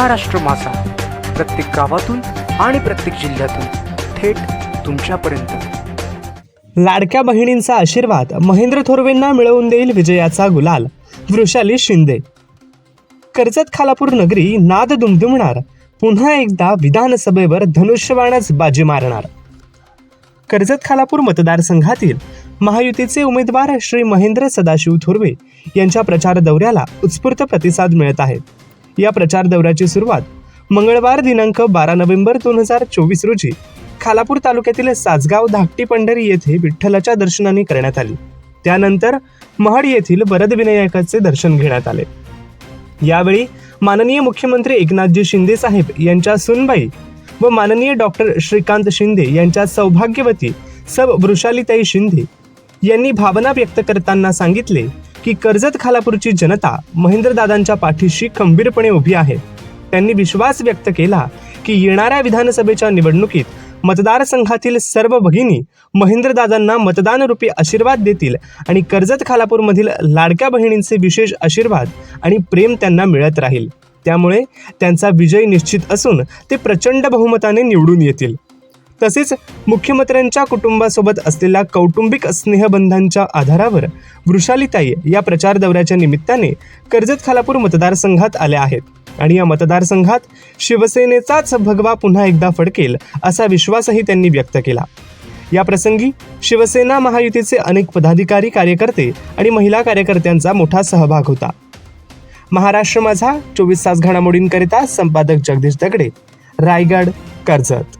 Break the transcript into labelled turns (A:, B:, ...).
A: महाराष्ट्र मासा प्रत्येक गावातून आणि प्रत्येक जिल्ह्यातून थेट तुमच्यापर्यंत.
B: लाडक्या बहिणींचा आशीर्वाद महेंद्र थोरवेंना मिळवून देईल विजयाचा गुलाल. वृषाली शिंदे. कर्जत खालापूर नगरी नाद दुमदुमणार. पुन्हा एकदा विधानसभेवर धनुष्यबाणच बाजी मारणार. कर्जत खालापूर मतदारसंघातील महायुतीचे उमेदवार श्री महेंद्र सदाशिव थोरवे यांच्या प्रचार दौऱ्याला उत्स्फूर्त प्रतिसाद मिळत आहे. या प्रचार दौऱ्याची सुरुवात मंगळवार दिनांक बारा नोव्हेंबर दोन हजार चोवीस रोजी खालापूर तालुक्यातील सासगाव धाकटी पंढरी येथे विठ्ठलाच्या दर्शनाने करण्यात आली. त्यानंतर महाड येथील वरदविनायकाचे दर्शन घेण्यात आले. यावेळी माननीय मुख्यमंत्री एकनाथजी शिंदे साहेब यांच्या सुनबाई व माननीय डॉक्टर श्रीकांत शिंदे यांच्या सौभाग्यवती सब वृषालीताई शिंदे यांनी भावना व्यक्त करताना सांगितले की कर्जत खालापूरची जनता महेंद्रदादांच्या पाठीशी खंबीरपणे उभी आहे. त्यांनी विश्वास व्यक्त केला की येणाऱ्या विधानसभेच्या निवडणुकीत मतदारसंघातील सर्व भगिनी महेंद्रदादांना मतदानरूपी आशीर्वाद देतील आणि कर्जत खालापूरमधील लाडक्या बहिणींचे विशेष आशीर्वाद आणि प्रेम त्यांना मिळत राहील. त्यामुळे त्यांचा विजय निश्चित असून ते प्रचंड बहुमताने निवडून येतील. तसेच मुख्यमंत्र्यांच्या कुटुंबासोबत असलेल्या कौटुंबिक स्नेहबंधांच्या आधारावर वृषालीताई या प्रचार दौऱ्याच्या निमित्ताने कर्जत खालापूर मतदारसंघात आल्या आहेत. आणि या मतदारसंघात शिवसेनेचाच भगवा पुन्हा एकदा फडकेल असा विश्वासही त्यांनी व्यक्त केला. या प्रसंगी शिवसेना महायुतीचे अनेक पदाधिकारी कार्यकर्ते आणि महिला कार्यकर्त्यांचा मोठा सहभाग होता. महाराष्ट्र माझा चोवीस तास घडामोडींकरिता संपादक जगदीश दगडे रायगड कर्जत.